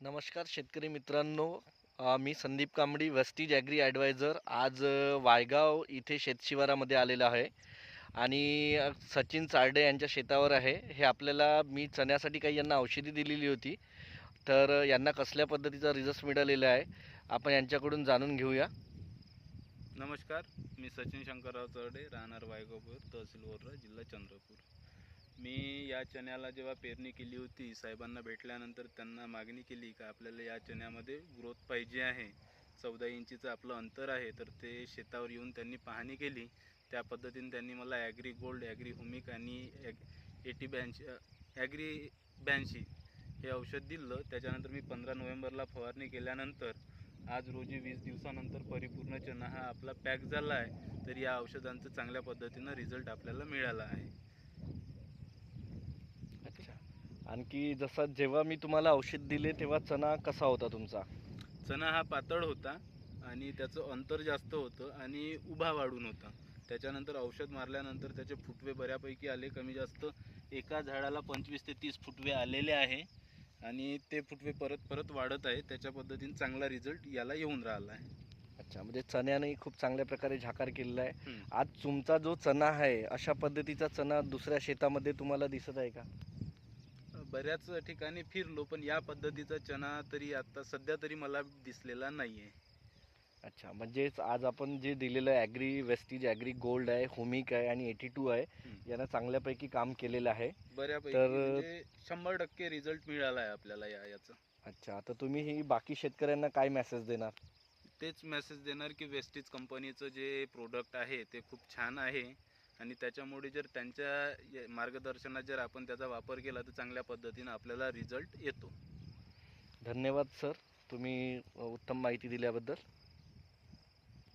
नमस्कार शेतकरी मित्रांनो. मी संदीप कांबडी वस्ती जॅग्री ॲडवायझर आज वायगाव इथे शेतशिवारामध्ये आलेलो आहे. आणि सचिन चारडे यांच्या शेतावर आहे. हे आपल्याला मी चण्यासाठी काही यांना औषधी दिलेली होती. तर यांना कसल्या पद्धतीचा रिझल्ट मिळालेला आहे आपण यांच्याकडून जाणून घेऊया. नमस्कार मी सचिन शंकरराव चरडे राहणार वायगावपूर तहसील वोर्रा जिल्हा चंद्रपूर. मी या चण्याला जेव्हा पेरणी केली होती साहेबांना भेटल्यानंतर त्यांना मागणी केली का आपल्याला या चण्यामध्ये ग्रोथ पाहिजे आहे. चौदा इंचीचं आपलं अंतर आहे तर ते शेतावर येऊन त्यांनी पाहणी केली. त्या पद्धतीने त्यांनी मला ॲग्री गोल्ड ॲग्री हुमिक आणि ॲग एटी ब्याऐंशी ॲग्री ब्याऐंशी हे औषध दिलं. त्याच्यानंतर मी पंधरा नोव्हेंबरला फवारणी केल्यानंतर आज रोजी वीस दिवसानंतर परिपूर्ण चणा हा आपला पॅक झाला आहे. तर या औषधांचं चांगल्या पद्धतीनं रिझल्ट आपल्याला मिळाला आहे अच्छा आणखी जसं जेव्हा मी तुम्हाला औषध दिले तेव्हा चणा कसा होता तुमचा? चना हा पातळ होता आणि त्याचं अंतर जास्त होतं आणि उभा वाढून होता. त्याच्यानंतर औषध मारल्यानंतर त्याचे फुटवे बऱ्यापैकी आले कमी जास्त. एका झाडाला पंचवीस ते तीस फुटवे आलेले आहे आणि ते फुटवे परत परत वाढत आहे. त्याच्या पद्धतीने चांगला रिझल्ट याला येऊन राहिला आहे. अच्छा म्हणजे चण्याने खूप चांगल्या प्रकारे झाकार केलेला आहे. आज तुमचा जो चणा आहे अशा पद्धतीचा चणा दुसऱ्या शेतामध्ये तुम्हाला दिसत आहे का? बऱ्याच ठिकाणी फिरलो पण या पद्धतीचा चना तरी आता सध्या तरी मला दिसलेला नाही आहे अच्छा म्हणजेच आज आपण जे दिलेलं ॲग्री वेस्टीज ॲग्री गोल्ड आहे होमिक आहे आणि एटी टू आहे. यानं चांगल्यापैकी काम केलेलं आहे. बऱ्यापैकी तर- म्हणजे शंभर टक्के रिझल्ट मिळाला आहे आपल्याला या याचा. अच्छा तर तुम्ही ही बाकी शेतकऱ्यांना काय मेसेज देणार? तेच मेसेज देणार की वेस्टीज कंपनीचं जे प्रोडक्ट आहे ते खूप छान आहे. आणि त्याच्यामुळे जर त्यांच्या मार्गदर्शनात जर आपण त्याचा वापर केला तर चांगल्या पद्धतीनं आपल्याला रिझल्ट येतो. धन्यवाद सर तुम्ही उत्तम माहिती दिल्याबद्दल.